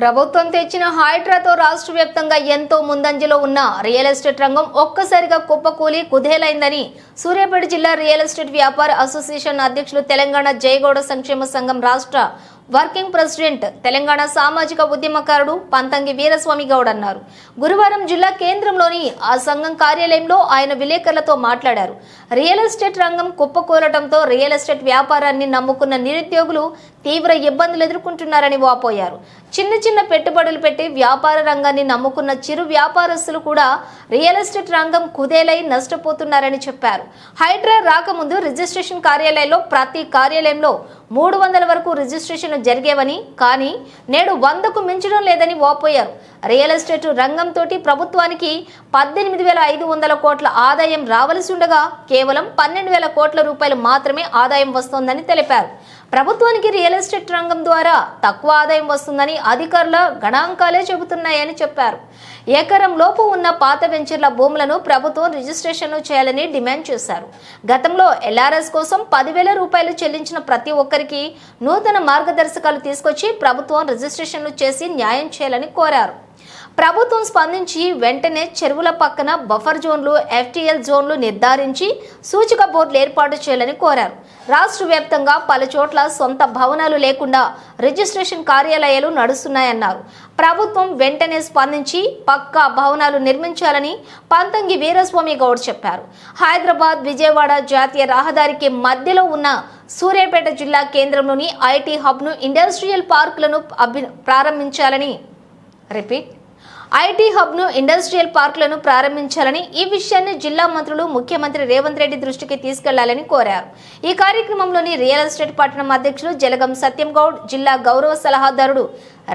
ప్రభుత్వం తెచ్చిన హైడ్రాతో రాష్ట్ర వ్యాప్తంగా ఎంతో ముందంజలో ఉన్న రియల్ ఎస్టేట్ రంగం ఒక్కసారిగా కుప్పకూలి కుదేలైందని సూర్యాపేట జిల్లా రియల్ ఎస్టేట్ వ్యాపార అసోసియేషన్ అధ్యక్షులు తెలంగాణ జయగౌడ సంక్షేమ సంఘం రాష్ట్ర వర్కింగ్ ప్రెసిడెంట్ తెలంగాణ సామాజిక ఉద్యమకారుడు పంతంగి వీరస్వామి గౌడ్ అన్నారు. గురువారం జిల్లా కేంద్రంలోని ఆ సంఘం కార్యాలయంలో ఆయన విలేకరులతో మాట్లాడారు. రియల్ ఎస్టేట్ రంగం కుప్పకూలటంతో రియల్ ఎస్టేట్ వ్యాపారాన్ని నమ్ముకున్న నిరుద్యోగులు తీవ్ర ఇబ్బందులు ఎదుర్కొంటున్నారని వాపోయారు. చిన్న చిన్న పెట్టుబడులు పెట్టి వ్యాపార రంగాన్ని నమ్ముకున్న చిరు వ్యాపారస్తులు కూడా రియల్ ఎస్టేట్ రంగం కుదేలై నష్టపోతున్నారని చెప్పారు. హైడ్రా రాకముందు రిజిస్ట్రేషన్ కార్యాలయంలో ప్రతి కార్యాలయంలో మూడు వందల వరకు రిజిస్ట్రేషన్ జరిగేవని కానీ నేడు వందకు మించడం లేదని వాపోయారు. రియల్ ఎస్టేట్ రంగంతో ప్రభుత్వానికి పద్దెనిమిది వేల ఐదు వందల కోట్ల ఆదాయం రావలసి ఉండగా కేవలం పన్నెండు వేల కోట్ల రూపాయలు మాత్రమే ఆదాయం వస్తోందని తెలిపారు. ప్రభుత్వానికి రియల్ ఎస్టేట్ రంగం ద్వారా తక్కువ ఆదాయం వస్తుందని అధికారుల గణాంకాలే చెబుతున్నాయని చెప్పారు. ఎకరం లోపు ఉన్న పాత వెంచర్ల భూములను ప్రభుత్వం రిజిస్ట్రేషన్ చేయాలని డిమాండ్ చేశారు. గతంలో ఎల్ఆర్ఎస్ కోసం పదివేల రూపాయలు చెల్లించిన ప్రతి ఒక్కరికి నూతన మార్గదర్శకాలు తీసుకొచ్చి ప్రభుత్వం రిజిస్ట్రేషన్లు చేసి న్యాయం చేయాలని కోరారు. ప్రభుత్వం స్పందించి వెంటనే చెరువుల పక్కన బఫర్ జోన్లు ఎఫ్టీఎల్ జోన్లు నిర్ధారించి సూచిక బోర్డులు ఏర్పాటు చేయాలని కోరారు. రాష్ట్ర వ్యాప్తంగా పలు చోట్ల సొంత భవనాలు లేకుండా రిజిస్ట్రేషన్ కార్యాలయాలు నడుస్తున్నాయన్నారు. ప్రభుత్వం వెంటనే స్పందించి పక్కా భవనాలు నిర్మించాలని పంతంగి వీరస్వామి గౌడ్ చెప్పారు. హైదరాబాద్ విజయవాడ జాతీయ రహదారికి మధ్యలో ఉన్న సూర్యాపేట జిల్లా కేంద్రంలోని ఐటీ హబ్ను ఇండస్ట్రియల్ పార్కులను అభి ప్రారంభించాలని రిపీట్ ఐటీ హబ్ను ఇండస్ట్రియల్ పార్కులను ప్రారంభించాలని ఈ విషయాన్ని జిల్లా మంత్రులు ముఖ్యమంత్రి రేవంత్ రెడ్డి దృష్టికి తీసుకెళ్ళాలని కోరారు. ఈ కార్యక్రమంలోని రియల్ ఎస్టేట్ పట్టణం అధ్యక్షులు జలగం సత్యం గౌడ్ జిల్లా గౌరవ సలహాదారుడు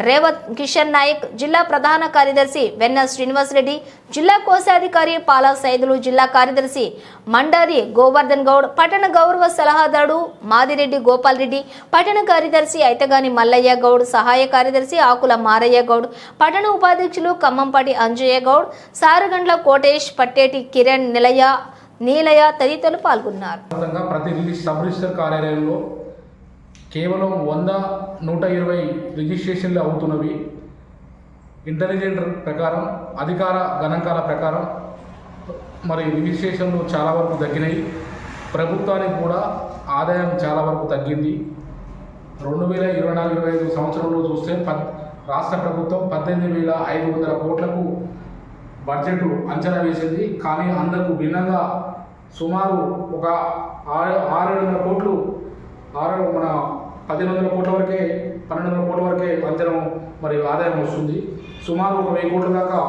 రేవత్ కిషన్ నాయక్ జిల్లా ప్రధాన కార్యదర్శి వెన్న శ్రీనివాసరెడ్డి జిల్లా కోశాధికారి పాలా సైదులు జిల్లా కార్యదర్శి మండారి గోవర్ధన్ గౌడ్ పట్టణ గౌరవ సలహాదారుడు మాదిరెడ్డి గోపాల్ రెడ్డి పట్టణ కార్యదర్శి ఐతగాని మల్లయ్య గౌడ్ సహాయ కార్యదర్శి ఆకుల మారయ్య గౌడ్ పట్టణ ఉపాధ్యక్షులు ఖమ్మంపాటి అంజయ్య గౌడ్ సారగండ్ల కోటేష్ పట్టేటి కిరణ్ నిలయ నీలయ తదితరులు పాల్గొన్నారు. ప్రతి సబ్ రిజిస్టర్ కార్యాలయంలో కేవలం వంద నూట ఇరవై రిజిస్ట్రేషన్లు అవుతున్నవి. ఇంటెలిజెంట్ ప్రకారం అధికార గణాంకాల ప్రకారం మరి రిజిస్ట్రేషన్లు చాలా వరకు తగ్గినాయి. ప్రభుత్వానికి కూడా ఆదాయం చాలా వరకు తగ్గింది. రెండు వేల ఇరవై నాలుగు ఇరవై ఐదు సంవత్సరంలో చూస్తే పద్ రాష్ట్ర ప్రభుత్వం పద్దెనిమిది వేల ఐదు వందల కోట్లకు బడ్జెట్ అంచనా వేసింది. కానీ అందుకు భిన్నంగా సుమారు ఒక ఆరు ఆరు వందల కోట్లు ఆరు మన పదిహేను వందల కోట్ల వరకే పన్నెండు వందల కోట్ల వరకే అంచనం మరి ఆదాయం వస్తుంది. సుమారు ఒక వెయ్యి కోట్ల దాకా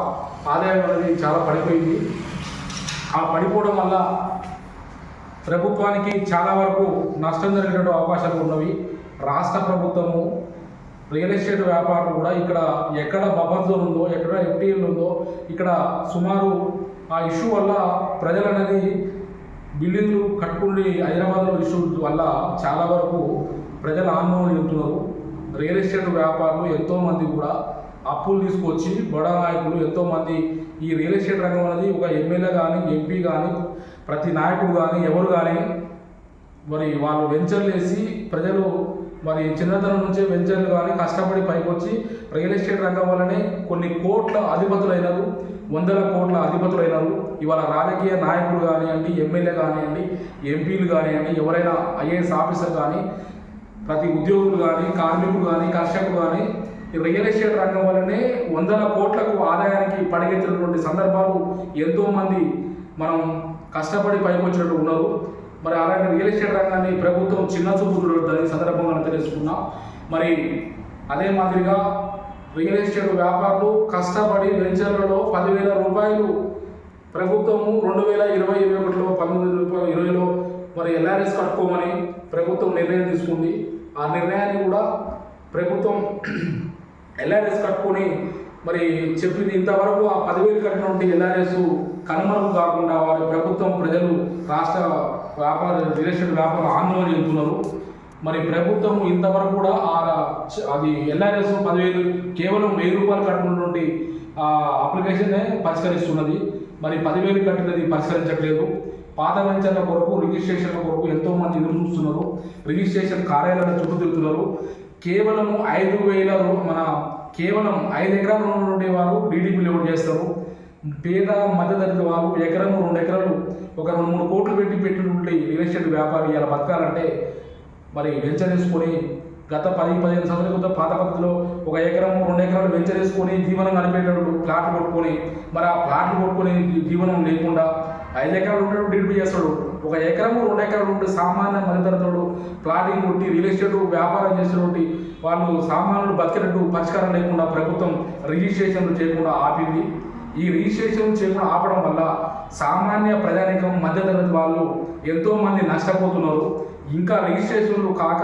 ఆదాయం అనేది చాలా పడిపోయింది. ఆ పడిపోవడం వల్ల ప్రభుత్వానికి చాలా వరకు నష్టం జరిగేటువంటి అవకాశాలు ఉన్నవి. రాష్ట్ర ప్రభుత్వము రియల్ ఎస్టేట్ వ్యాపారం కూడా ఇక్కడ ఎక్కడ బఫర్ జోన్ ఉందో ఎక్కడ ఎఫ్టీఎల్ ఉందో ఇక్కడ సుమారు ఆ ఇష్యూ వల్ల ప్రజలు అనేది బిల్డింగ్లు కట్టుకుని హైదరాబాద్లో ఇష్యూ వల్ల చాలా వరకు ప్రజలు ఆందోళన చెందుతున్నారు రియల్ ఎస్టేట్ వ్యాపారులు ఎంతోమంది కూడా అప్పులు తీసుకొచ్చి బడా నాయకులు ఎంతోమంది ఈ రియల్ ఎస్టేట్ రంగం అనేది ఒక ఎమ్మెల్యే కానీ ఎంపీ కానీ ప్రతి నాయకుడు కానీ ఎవరు కానీ మరి వాళ్ళు వెంచర్లు వేసి ప్రజలు మరి చిన్నతనం నుంచే వెంచర్లు కానీ కష్టపడి పైకి వచ్చి రియల్ ఎస్టేట్ రంగం వల్లనే కొన్ని కోట్ల అధిపతులైనారు వందల కోట్ల అధిపతులైనరు. ఇవాళ రాజకీయ నాయకులు కానివ్వండి ఎమ్మెల్యే కానివ్వండి ఎంపీలు కానివ్వండి ఎవరైనా ఐఏఎస్ ఆఫీసర్ కానీ ప్రతి ఉద్యోగులు కానీ కార్మికులు కానీ కర్షకులు కానీ ఈ రియల్ ఎస్టేట్ రంగం వల్లనే వందల కోట్లకు ఆదాయానికి పడిగెత్తినటువంటి సందర్భాలు ఎంతోమంది మనం కష్టపడి పైకొచ్చినట్టు ఉన్నారు. మరి అలాంటి రియల్ ఎస్టేట్ రంగాన్ని ప్రభుత్వం చిన్న చూపు చూడొద్దని సందర్భంగా మనం తెలుసుకున్నాం మరి అదే మాదిరిగా రియల్ ఎస్టేట్ వ్యాపారులు కష్టపడి వెంచర్లలో పదివేల రూపాయలు ప్రభుత్వము రెండు వేల ఇరవై ఇరవై ఒకటిలో పంతొమ్మిది రూపాయలు ఇరవైలో మరి ఎల్ఆర్ఎస్ కట్టుకోమని ప్రభుత్వం నిర్ణయం తీసుకుంది. ఆ నిర్ణయాన్ని కూడా ప్రభుత్వం ఎల్ఆర్ఎస్ కట్టుకొని మరి చెప్పింది ఇంతవరకు ఆ పదివేలు కట్టినటువంటి ఎల్ఆర్ఎస్ కనుమరుగు కాకుండా వారి ప్రభుత్వం ప్రజలు రాష్ట్ర వ్యాపార రియల్ ఎస్టేట్ వ్యాపారం ఆందోళన చెందుతున్నారు. మరి ప్రభుత్వం ఇంతవరకు కూడా ఆ అది ఎల్ఆర్ఎస్ పదివేలు కేవలం వెయ్యి రూపాయలు కట్టినటువంటి ఆ అప్లికేషన్నే పరిష్కరిస్తున్నది. మరి పదివేలు కట్టినది పరిష్కరించట్లేదు. పాత వెంచర్ల కొరకు రిజిస్ట్రేషన్ల కొరకు ఎంతోమంది ఎదురు చూస్తున్నారు. రిజిస్ట్రేషన్ కార్యాలయాల చుట్టూ తిరుగుతున్నారు. కేవలం ఐదు వేల మన కేవలం ఐదు ఎకరాల నుండి వారు డీడీపీ లెవెల్ చేస్తారు. పేద మధ్యతరగతి వారు ఎకరం రెండు ఎకరాలు ఒక రెండు మూడు కోట్లు పెట్టి పెట్టినటువంటి రియల్ ఎస్టేట్ వ్యాపారి ఇలా బతకాలంటే మరి వెంచర్ తీసుకొని గత పది పదిహేను సంవత్సరాల క్రితం పాత పద్ధతిలో ఒక ఎకరం రెండు ఎకరాలు వెంచర్ వేసుకొని జీవనం గడిపేటప్పుడు ప్లాట్లు కొట్టుకొని మరి ఆ ప్లాట్లు కొట్టుకొని జీవనం లేకుండా ఐదు ఎకరాలు ఉండేటప్పుడు డీడీపీ చేస్తాడు. ఒక ఎకరం రెండు ఎకరాలు ఉంటే సామాన్య మధ్యతరగతుడు ప్లాటింగ్ కొట్టి రియల్ ఎస్టేట్ వ్యాపారం చేసేటువంటి వాళ్ళు సామాన్యులు బతికినట్టు పరిష్కారం లేకుండా ప్రభుత్వం రిజిస్ట్రేషన్లు చేయకుండా ఆపింది. ఈ రిజిస్ట్రేషన్ చేయకుండా ఆపడం వల్ల సామాన్య ప్రజానికం మధ్యతరగతి వాళ్ళు ఎంతోమంది నష్టపోతున్నారు. ఇంకా రిజిస్ట్రేషన్లు కాక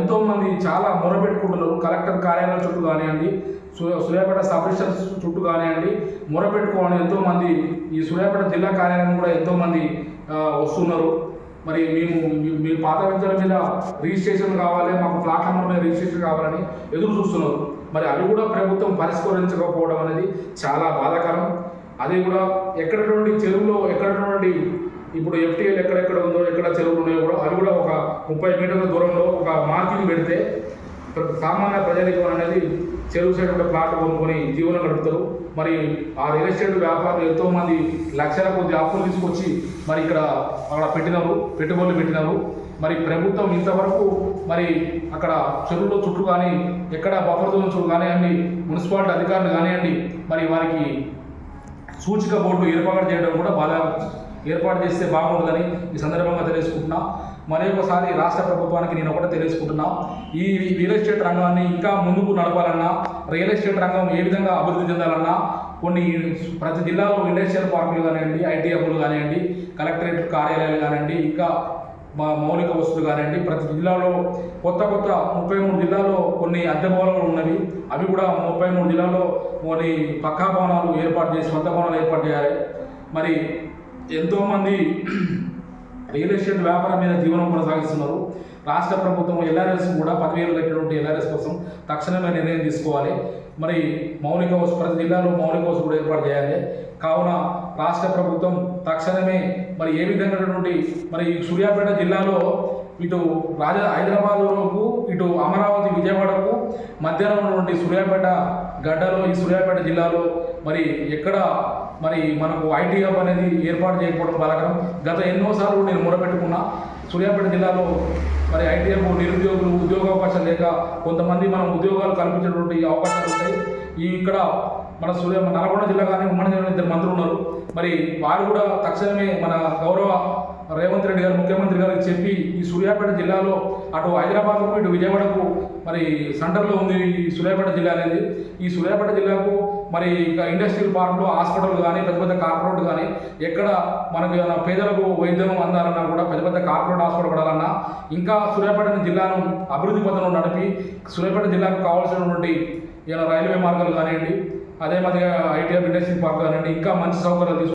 ఎంతోమంది చాలా మొరపెట్టుకుంటున్నారు. కలెక్టర్ కార్యాలయం చుట్టూ కానివ్వండి సూర్యాపేట సబ్ రిజిస్టర్ చుట్టూ కానివ్వండి మొరపెట్టుకోవని ఎంతోమంది ఈ సూర్యాపేట జిల్లా కార్యాలయం కూడా ఎంతోమంది వస్తున్నారు. మరి మేము మీ- పాత వెంచర్ల మీద రిజిస్ట్రేషన్ కావాలి మాకు ఫ్లాట్ నెంబర్ మీద రిజిస్ట్రేషన్ కావాలని ఎదురు చూస్తున్నారు. మరి అవి కూడా ప్రభుత్వం పరిష్కరించకపోవడం అనేది చాలా బాధాకరం. అది కూడా ఎక్కడటువంటి నుండి చెరువులో ఎక్కడటువంటి నుండి ఇప్పుడు ఎఫ్టీఎల్ ఎక్కడెక్కడ ఉందో ఎక్కడ చెరువులు ఉన్నాయో కూడా అవి కూడా ఒక ముప్పై మీటర్ల దూరంలో ఒక మార్కింగ్ పెడితే సామాన్య ప్రజానికం అనేది చెరువు సైడ్ ఉండే ప్లాట్ కొనుక్కొని జీవనం గడుపుతారు. మరి ఆ రియల్ ఎస్టేట్ వ్యాపారులు ఎంతోమంది లక్షల కొద్ది అప్పులు తీసుకొచ్చి మరి ఇక్కడ అక్కడ పెట్టినారు పెట్టుబడులు పెట్టినారు. మరి ప్రభుత్వం ఇంతవరకు మరి అక్కడ చెరువులో చుట్టూ కానీ ఎక్కడ బఫర్ జోన్ చుట్టూ కానివ్వండి మున్సిపాలిటీ అధికారులు కానివ్వండి మరి వారికి సూచిక బోర్డు ఏర్పాటు చేయడం కూడా బాగా ఏర్పాటు చేస్తే బాగుంటుందని ఈ సందర్భంగా తెలియజేసుకుంటున్నా. మరొకసారి రాష్ట్ర ప్రభుత్వానికి నేను ఒకటే తెలియజేసుకుంటున్నా. ఈ రియల్ ఎస్టేట్ రంగాన్ని ఇంకా ముందుకు నడపాలన్నా రియల్ ఎస్టేట్ రంగం ఏ విధంగా అభివృద్ధి చెందాలన్నా కొన్ని ప్రతి జిల్లాలో ఇండస్ట్రియల్ పార్కులు కానివ్వండి ఐటీ హబ్బులు కానివ్వండి కలెక్టరేట్ కార్యాలయాలు కానివ్వండి ఇంకా మా మౌలిక వస్తువులు కానివ్వండి ప్రతి జిల్లాలో కొత్త కొత్త ముప్పై మూడు జిల్లాలో కొన్ని అద్దె భవనాలు ఉన్నవి. అవి కూడా ముప్పై మూడు జిల్లాలో కొన్ని పక్కా భవనాలు ఏర్పాటు చేసి సొంత భవనాలు ఏర్పాటు చేయాలి. మరి ఎంతోమంది రియల్ ఎస్టేట్ వ్యాపారం మీద జీవనం కొనసాగిస్తున్నారు. రాష్ట్ర ప్రభుత్వం ఎల్ఆర్ఎస్ కూడా పదివేలు కట్టినటువంటి ఎల్ఆర్ఎస్ కోసం తక్షణమే నిర్ణయం తీసుకోవాలి. మరి మౌలిక హౌస్ ప్రతి జిల్లాలో మౌలిక హౌస్ కూడా ఏర్పాటు చేయాలి. కావున రాష్ట్ర ప్రభుత్వం తక్షణమే మరి ఏ విధమైనటువంటి మరి ఈ సూర్యాపేట జిల్లాలో ఇటు రాజా హైదరాబాద్లోకు ఇటు అమరావతి విజయవాడకు మధ్యలో ఉన్నటువంటి సూర్యాపేట గడ్డలో ఈ సూర్యాపేట జిల్లాలో మరి ఎక్కడ మరి మనకు ఐటీ హబ్ అనేది ఏర్పాటు చేయకపోవడం బాధాకరం గత ఎన్నోసార్లు నేను మొరపెట్టుకున్నా. సూర్యాపేట జిల్లాలో మరి ఐటీ హబ్ నిరుద్యోగులు ఉద్యోగ అవకాశాలు లేక కొంతమంది మనం ఉద్యోగాలు కల్పించేటువంటి అవకాశాలు ఉంటాయి. ఈ ఇక్కడ మన సూర్య నల్గొండ జిల్లా కానీ ఉమ్మడి జిల్లా ఇద్దరు మంత్రులు ఉన్నారు. మరి వారు కూడా తక్షణమే మన గౌరవ రేవంత్ రెడ్డి గారు ముఖ్యమంత్రి గారికి చెప్పి ఈ సూర్యాపేట జిల్లాలో అటు హైదరాబాద్కు ఇటు విజయవాడకు మరి సెంటర్లో ఉంది ఈ సూర్యాపేట జిల్లా అనేది. ఈ సూర్యాపేట జిల్లాకు మరి ఇంకా ఇండస్ట్రియల్ పార్కులు హాస్పిటల్ కానీ పెద్ద పెద్ద కార్పొరేట్ కానీ ఎక్కడ మనకి ఏమైనా పేదలకు వైద్యం అందాలన్నా కూడా పెద్ద పెద్ద కార్పొరేట్ హాస్పిటల్ పడాలన్నా ఇంకా సూర్యాపేట జిల్లాను అభివృద్ధి పథంలో నడిపి సూర్యాపేట జిల్లాకు కావాల్సినటువంటి ఏమైనా రైల్వే మార్గాలు కానివ్వండి అదే మాదిరిగా ఐటీఆర్ ఇండస్ట్రియల్ పార్క్ కానివ్వండి ఇంకా మంచి సౌకర్యాలు తీసుకు